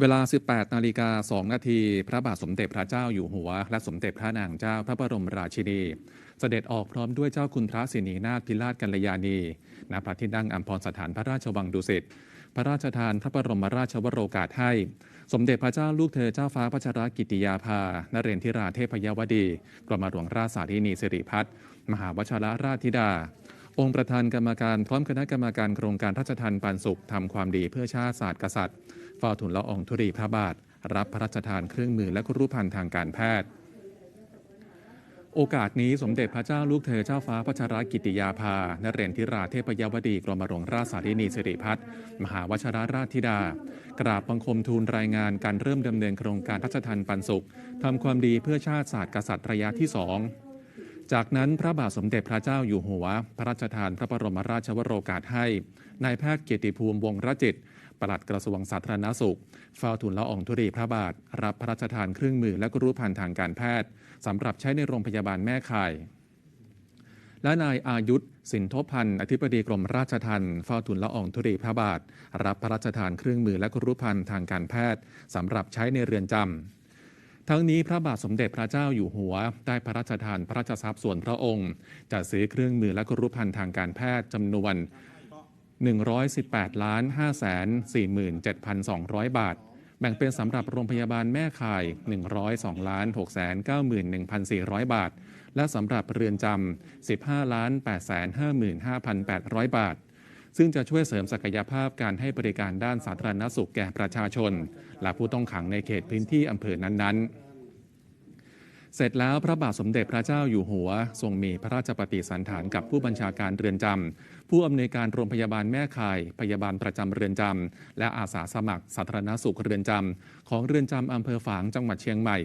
เวลา 18 นาฬิกา 2 นาที พระบาทสมเด็จพระเจ้าอยู่หัว และสมเด็จพระนางเจ้าพระบรมราชินี เสด็จออกพร้อมด้วยเจ้าคุณพระสินีนาถพิราชกัลยาณี ณ พระที่นั่งอัมพรสถานพระราชวังดุสิต พระราชทานพระบรมราชวโรกาสให้ สมเด็จพระเจ้าลูกเธอเจ้าฟ้าพัชรกิติยาภา นเรนทิราเทพยวดี กรมหลวงราชสาธินีสิริพัฒน์ มหาวชรราชธิดา องค์ประธานกรรมการพร้อมคณะกรรมการโครงการราชทันปันสุขทำความดีเพื่อชาติศาสตร์กษัตริย์ฝ้าทูลละอองธุรีพระบาท รับพระราชทานเครื่องมือและครุภัณฑ์ทางการแพทย์ โอกาสนี้สมเด็จพระเจ้าลูกเธอเจ้าฟ้าพัชรกิติยาภานเรนทิราเทพยวดีกรมหลวงราชสาธินีสิริพัฒน์มหาวชรราชธิดา กราบบังคมทูลรายงานการเริ่มดำเนินโครงการราชทันปันสุขทำความดีเพื่อชาติศาสตร์กษัตริย์ระยะที่สอง จากนั้นพระบาทสมเด็จพระเจ้าอยู่หัว พระราชทานพระบรมราชวโรกาสให้นายแพทย์เกียรติภูมิวงรจิตปลัดกระทรวงสาธารณสุขเฝ้าทูลละอองธุรีพระบาท รับพระราชทานเครื่องมือและกรุภัณฑ์ทางการแพทย์สำหรับใช้ในโรงพยาบาลแม่ข่าย และนายอายุธสินทบพันธ์อธิบดีกรมราชทัณฑ์เฝ้าทูลละอองธุรีพระบาท รับพระราชทานเครื่องมือและกรุภัณฑ์ทางการแพทย์สำหรับใช้ในเรือนจำ ทั้งนี้พระบาทสมเด็จพระเจ้าอยู่หัว ได้พระราชทานพระราชทรัพย์ส่วนพระองค์จัดซื้อเครื่องมือและกรุภัณฑ์ทางการแพทย์จำนวน 118ล้าน5แสน47,200 บาท แบ่งเป็นสำหรับโรงพยาบาลแม่ข่าย 102ล้าน6แสน91,400 บาท และสำหรับเรือนจำ15ล้าน8แสน55,800 บาท ซึ่งจะช่วยเสริมศักยภาพการให้บริการด้านสาธารณสุขแก่ประชาชน และผู้ต้องขังในเขตพื้นที่อำเภอนั้นๆ เสร็จแล้วพระบาทสมเด็จพระเจ้าอยู่หัว ทรงมีพระราชปฏิสันถานกับผู้บัญชาการเรือนจำผู้อำนวยการโรงพยาบาลแม่ข่าย พยาบาลประจำเรือนจำและอาสาสมัครสาธารณสุขเรือนจำของเรือนจำอำเภอฝางจังหวัดเชียงใหม่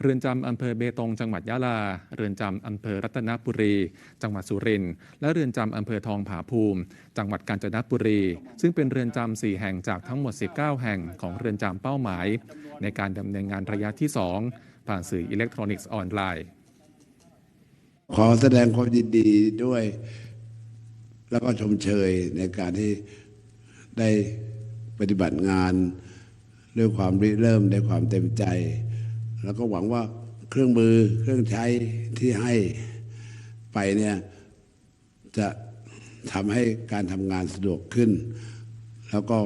เรือนจำอำเภอเบตงจังหวัดยะลา เรือนจำอำเภอรัตนบุรี จังหวัดสุรินทร์และเรือนจำอำเภอทองผาภูมิ จังหวัดกาญจนบุรี ซึ่งเป็นเรือนจำสี่แห่งจากทั้งหมด 19 แห่งของเรือนจำเป้าหมาย ในการดำเนินงานระยะที่ 2 ผ่านสื่ออิเล็กทรอนิกส์ออนไลน์ ขอแสดงความยินดีด้วย แล้วก็ชมเชยในการที่ได้ปฏิบัติงานด้วยความริเริ่มด้วยความเต็มใจ แล้วก็หวังว่าเครื่องมือเครื่องใช้ที่ให้ไปเนี่ยจะทำให้การทำงานสะดวกขึ้น แล้วก็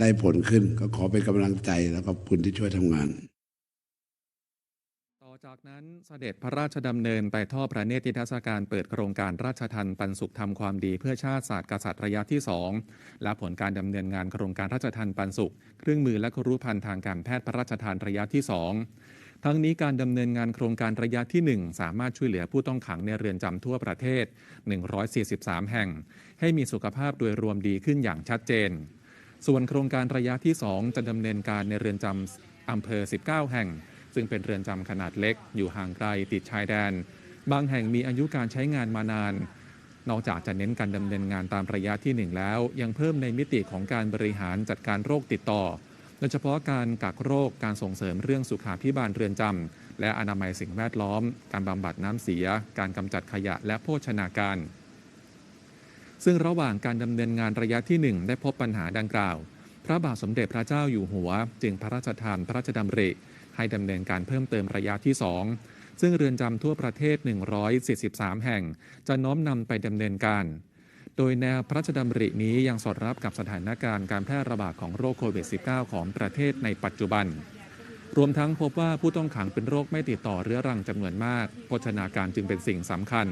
ได้ผลขึ้นก็ขอเป็นกำลังใจแล้วก็คุณที่ช่วยทำงาน จากนั้นเสด็จพระราชดำเนินไปทอดพระเนตรนิทรรศการเปิดโครงการราชทันปันสุขทำความดีเพื่อชาติศาสตร์กษัตริย์ระยะที่ 2 และผลการดำเนินงานโครงการราชทันปันสุข เครื่องมือและครุภัณฑ์ทางการแพทย์พระราชทานระยะที่ 2 ทั้งนี้การดำเนินงานโครงการระยะที่ 1 สามารถช่วยเหลือผู้ต้องขังในเรือนจำทั่วประเทศ 143 แห่ง ให้มีสุขภาพโดยรวมดีขึ้นอย่างชัดเจน ส่วนโครงการระยะที่ 2 จะดำเนินการในเรือนจำอำเภอ 19 แห่ง ซึ่งเป็นเรือนจำขนาดเล็ก อยู่ห่างไกลติดชายแดน บางแห่งมีอายุการใช้งานมานาน นอกจากจะเน้นการดำเนินงานตามระยะที่ 1 แล้ว ยังเพิ่มในมิติของการบริหารจัดการโรคติดต่อ โดยเฉพาะการกักโรคการส่งเสริมเรื่องสุขาพิบาลเรือนจำและอนามัยสิ่งแวดล้อม การบำบัดน้ำเสีย การกำจัดขยะและโภชนาการซึ่งระหว่างการดำเนินงานระยะที่ 1 ได้พบปัญหาดังกล่าว พระบาทสมเด็จพระเจ้าอยู่หัว จึงพระราชทานพระราชดำริ ให้ดำเนินการเพิ่มเติมระยะที่ 2 ซึ่งเรือนจำทั่วประเทศ 143 แห่ง จะน้อมนำไปดำเนินการ โดยแนวพระราชดำรินี้ยังสอดรับกับสถานการณ์การแพร่ระบาดของโรคโควิด -19 ของประเทศในปัจจุบัน รวมทั้งพบว่าผู้ต้องขังเป็นโรคไม่ติดต่อเรื้อรังจำนวนมากโภชนาการจึงเป็นสิ่งสำคัญ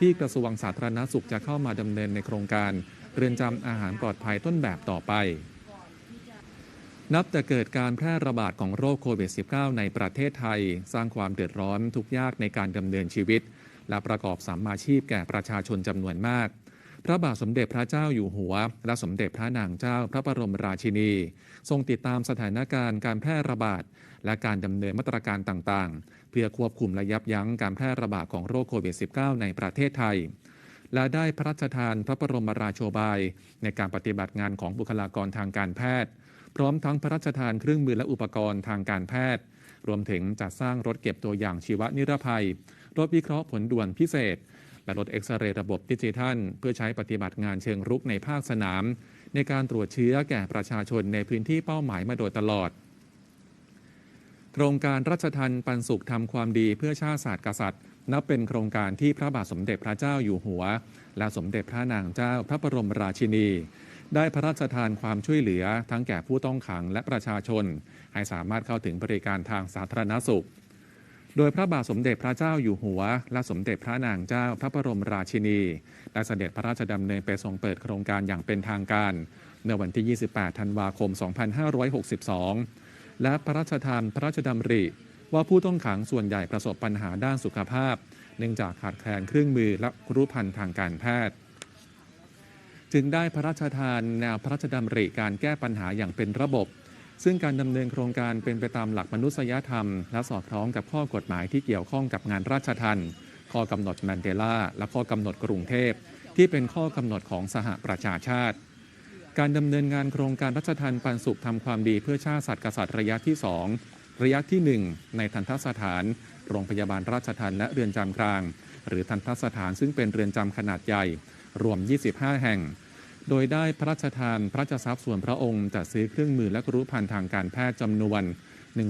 ที่กระทรวงสาธารณสุขจะเข้ามาดำเนินในโครงการ เรือนจำอาหารปลอดภัยต้นแบบต่อไป นับแต่เกิดการแพร่ระบาดของโรคโควิด -19 ในประเทศไทย สร้างความเดือดร้อนทุกยากในการดำเนินชีวิต และประกอบสัมมาชีพแก่ประชาชนจำนวนมาก พระบาทสมเด็จพระเจ้าอยู่หัว และสมเด็จพระนางเจ้าพระบรมราชินี ทรงติดตามสถานการณ์การแพร่ระบาด และการดำเนินมาตรการต่างๆ เพื่อควบคุมและยับยั้งการแพร่ระบาดของโรคโควิด -19 ในประเทศไทยและได้พระราชทานพระบรมราโชบาย ในการปฏิบัติงานของบุคลากรทางการแพทย์ พร้อมทั้งพระราชทานเครื่องมือและอุปกรณ์ทางการแพทย์ รวมถึงจัดสร้างรถเก็บตัวอย่างชีวนิรภัย รถวิเคราะห์ผลด่วนพิเศษ และรถเอ็กซเรย์ระบบดิจิทัล เพื่อใช้ปฏิบัติงานเชิงรุกในภาคสนาม ในการตรวจเชื้อแก่ประชาชนในพื้นที่เป้าหมายมาโดยตลอดโครงการรัชทันปันสุขทำความดีเพื่อชาติศาสตร์กษัตริย์ นับเป็นโครงการที่พระบาทสมเด็จพระเจ้าอยู่หัว และสมเด็จพระนางเจ้าพระบรมราชินี ได้พระราชทานความช่วยเหลือทั้งแก่ผู้ต้องขังและประชาชน ให้สามารถเข้าถึงบริการทางสาธารณสุข โดยพระบาทสมเด็จพระเจ้าอยู่หัว และสมเด็จพระนางเจ้าพระบรมราชินีได้เสด็จพระราชดำเนินไปทรงเปิดโครงการอย่างเป็นทางการในวันที่ 28 ธันวาคม 2562 และพระราชทานพระราชดำริ ว่าผู้ต้องขังส่วนใหญ่ประสบปัญหาด้านสุขภาพ เนื่องจากขาดแคลนเครื่องมือและครุภัณฑ์ทางการแพทย์ จึงได้พระราชทานแนวพระราชดำริการแก้ปัญหาอย่างเป็นระบบ ซึ่งการดำเนินโครงการเป็นไปตามหลักมนุษยธรรม และสอดคล้องกับข้อกฎหมายที่เกี่ยวข้องกับงานราชทันข้อกำหนดแมนเดลาและข้อกำหนดกรุงเทพ ที่เป็นข้อกำหนดของสหประชาชาติ การดำเนินงานโครงการรัชทันปันสุขทำความดีเพื่อชาติสัตว์กษัตริย์ระยะที่ 2 ระยะที่ 1 ในทันทสถาน โรงพยาบาลราชทันและเรือนจำกลาง หรือทันทสถานซึ่งเป็นเรือนจำขนาดใหญ่ รวม 25 แห่ง โดยได้พระราชทานพระราชทรัพย์ส่วนพระองค์จัดซื้อเครื่องมือและกรุภัณฑ์ทางการแพทย์จำนวน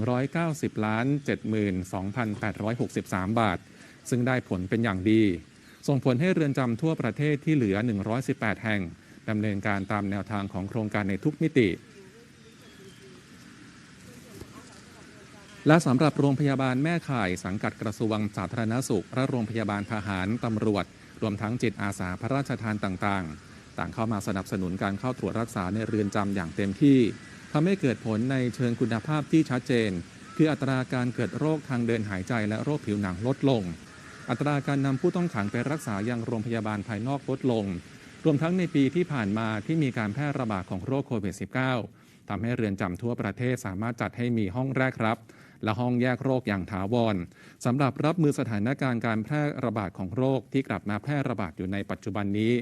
190ล้าน72,863 บาท ซึ่งได้ผลเป็นอย่างดี ส่งผลให้เรือนจำทั่วประเทศที่เหลือ 118 แห่งดำเนินการตามแนวทางของโครงการในทุกมิติ และสำหรับโรงพยาบาลแม่ข่ายสังกัดกระทรวงสาธารณสุขและโรงพยาบาลทหารตำรวจ รวมทั้งจิตอาสาพระราชทานต่างๆ ต่างเข้ามาสนับสนุนการเข้าตรวจรักษาในเรือนจำอย่างเต็มที่ทำให้เกิดผลในเชิงคุณภาพที่ชัดเจน คืออัตราการเกิดโรคทางเดินหายใจและโรคผิวหนังลดลง อัตราการนำผู้ต้องขังไปรักษายังโรงพยาบาลภายนอกลดลง รวมทั้งในปีที่ผ่านมาที่มีการแพร่ระบาดของโรคโควิด -19 ทำให้เรือนจำทั่วประเทศสามารถจัดให้มีห้องแรกรับ และห้องแยกโรคอย่างถาวรสำหรับรับมือสถานการณ์การแพร่ระบาดของโรคที่กลับมาแพร่ระบาดอยู่ในปัจจุบันนี้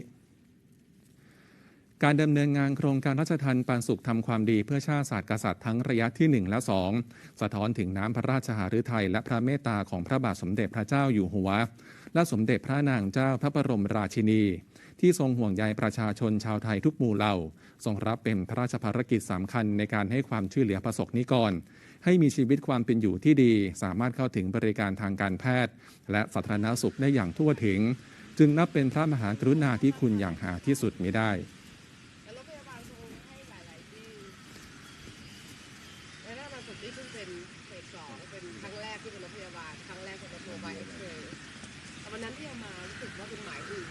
การดำเนินงานโครงการราชทันปันสุขทำความดีเพื่อชาติศาสตร์กษัตริย์ทั้งระยะที่ 1 และ 2 สะท้อนถึงน้ำพระราชหฤทัยและพระเมตตาของพระบาทสมเด็จพระเจ้าอยู่หัว และสมเด็จพระนางเจ้าพระบรมราชินี ที่ทรงห่วงใยประชาชนชาวไทยทุกหมู่เหล่า ทรงรับเป็นพระราชภารกิจสำคัญในการให้ความช่วยเหลือประสบนิกร ให้มีชีวิตความเป็นอยู่ที่ดี สามารถเข้าถึงบริการทางการแพทย์ และสาธารณสุขได้อย่างทั่วถึง จึงนับเป็นพระมหากรุณาธิคุณอย่างหาที่สุดมิได้ นั้นที่เอามารู้สึกว่าเป็นหมายอื่น